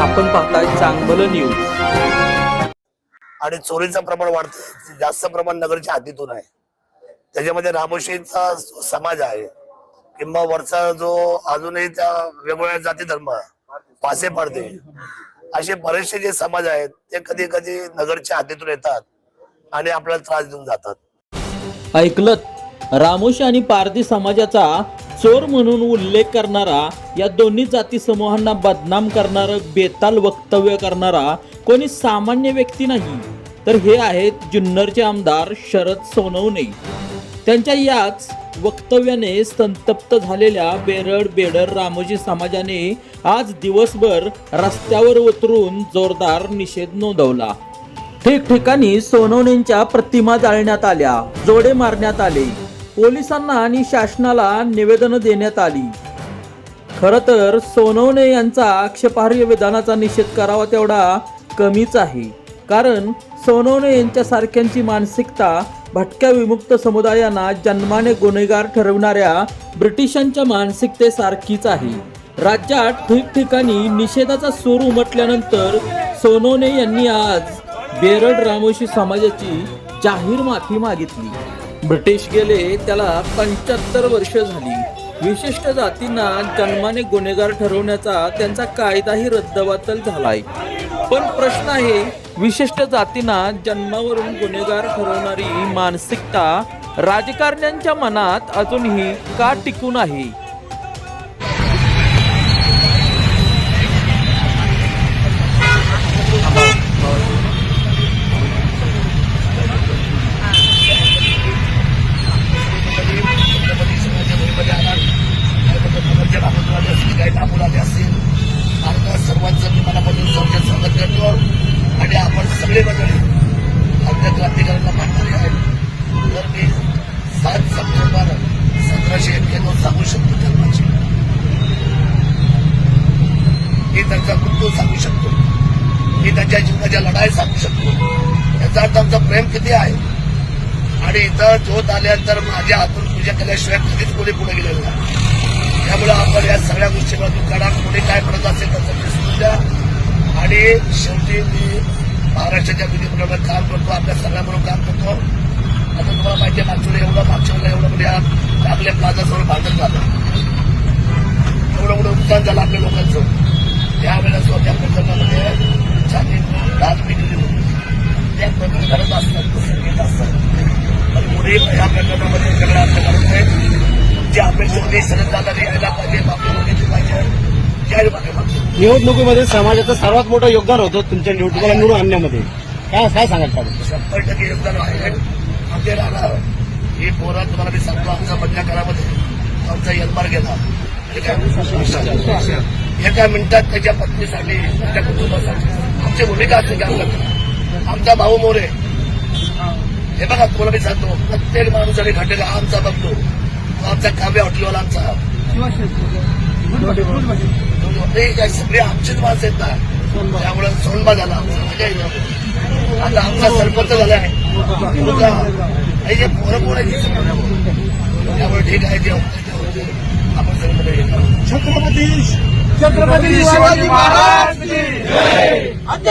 आपण पाहताय चांगलं न्यूज आणि चोरीचं प्रमाण वाढतं जास्त प्रमाण नगरच्या हद्दीतून आहे. त्याच्यामध्ये रामोशीचा समाज आहे. किंवा वरचा जो अजूनही त्या वेगवेगळ्या जाती धर्म पासे पडते. असे बरेचसे जे समाज आहेत ते कधी कधी नगरच्या हद्दीतून येतात आणि आपल्याला त्रास देऊन जातात. ऐकलत. रामोशी आणि पारधी समाजाचा चोर म्हणून उल्लेख करणारा या दोन्ही जाती समूहांना बदनाम करणारं बेताल वक्तव्य करणारा कोणी सामान्य व्यक्ती नाही. तर हे आहेत जुन्नरचे आमदार शरद सोनवणे. त्यांच्या याच वक्तव्याने संतप्त झालेल्या बेरड बेडर रामोजी समाजाने आज दिवसभर रस्त्यावर उतरून जोरदार निषेध नोंदवला. ठिकठिकाणी सोनवणेंच्या प्रतिमा जाळण्यात आल्या जोडे मारण्यात आले. पोलिसांना आणि शासनाला निवेदनं देण्यात आली. खर तर सोनवणे यांचा आक्षेपार्ह विधानाचा निषेध करावा तेवढा कमीच आहे. कारण सोनवणे यांच्यासारख्यांची मानसिकता भटक्या विमुक्त समुदायांना जन्माने गुन्हेगार ठरवणाऱ्या ब्रिटिशांच्या मानसिकतेसारखीच आहे. राज्यात ठिकठिकाणी निषेधाचा सूर उमटल्यानंतर सोनवणे यांनी आज बेरड रामोशी समाजाची जाहीर माफी मागितली. ब्रिटिश गेले त्याला पंच्याहत्तर वर्ष झाली. विशिष्ट जातींना जन्माने गुन्हेगार ठरवण्याचा त्यांचा कायदाही रद्दबातल झालाय. पण प्रश्न आहे विशिष्ट जातींना जन्मावरून गुन्हेगार ठरवणारी मानसिकता राजकारण्यांच्या मनात अजूनही का टिकून आहे? त्यांच्या लढाई सांगू शकतो. याचा अर्थ आमचं प्रेम किती आहे? आणि इथं ज्योत आल्यानंतर माझ्या हातून पूजा केल्याशिवाय कधीच कोणी पुढे गेलेलं नाही. त्यामुळे आपण या सगळ्या गोष्टीमधून काढा कोणी काय म्हणत असेल त्याचं विसरून द्या. आणि शेवटी मी महाराष्ट्राच्या विधिमंडळात काम करतो आपल्या सगळ्यांबरोबर काम करतो. आता तुम्हाला माहिती आहे मागच्या एवढं मागच्या वेळेला एवढं म्हणजे आपल्या प्लाझासमोर भांडण झालं एवढं एवढं नुकसान झालं आपल्या लोकांचं. त्यावेळेला या प्रकरणामध्ये आहेत जे पाहिजे पाहिजे निवडणुकीमध्ये समाजाचं सर्वात मोठं योगदान होतं तुमच्या निवडणुकीला निवडून आणण्यामध्ये. काय काय सांगाल त्याबद्दल? शंभर टक्के योगदान आहे. आमचे राहणार ही पोरं तुम्हाला मी सांगतो आमचा बंड्या काळामध्ये आमचा यलमार गेला. एका मिनिटात त्याच्या पत्नीसाठी त्याच्या कुटुंबासाठी. आमची भूमिका असते आमचा भाऊ मोरे. हे बघा तुम्हाला मी सांगतो प्रत्येक माणूस आणि घटक आमचा बघतो. तो आमचा काव्य हॉटेलवाला आमचा हे काय सगळे आमचीच माणसं आहेत ना त्यामुळे सोनबा झाला येईल आता आमचा सरपंच झालाय मुलगा. हे पोरं त्यामुळे ठीक आहे ते. आपण सगळं हे. छत्रपती छत्रपती शिवाजी महाराज की आद्य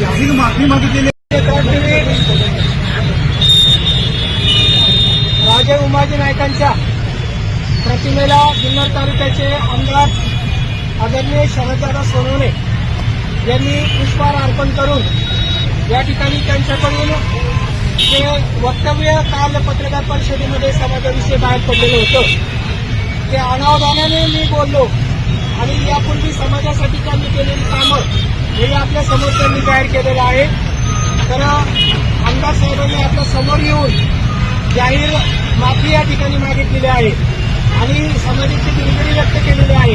जाहीर माफी मागितलेली राजे उमाजी नायकांच्या प्रतिमेला जुन्नर तालुक्याचे आमदार आदरणीय शरददादा सोनवणे यांनी पुष्पहार अर्पण करून या ठिकाणी त्यांच्याकडून जे वक्तव्य काल पत्रकार परिषदेमध्ये समाजाविषयी बाहेर पडलेलं होतं. ते अनावधानाने मी बोललो आणि यापूर्वी समाजासाठी त्यांनी केलेली कामं हे आपल्यासमोर त्यांनी जाहीर केलेलं आहे. तर आमदार साहेबांनी आपल्यासमोर येऊन जाहीर माफी या ठिकाणी मागितलेली आहे आणि समाजाची दिलगिरी व्यक्त केलेली आहे.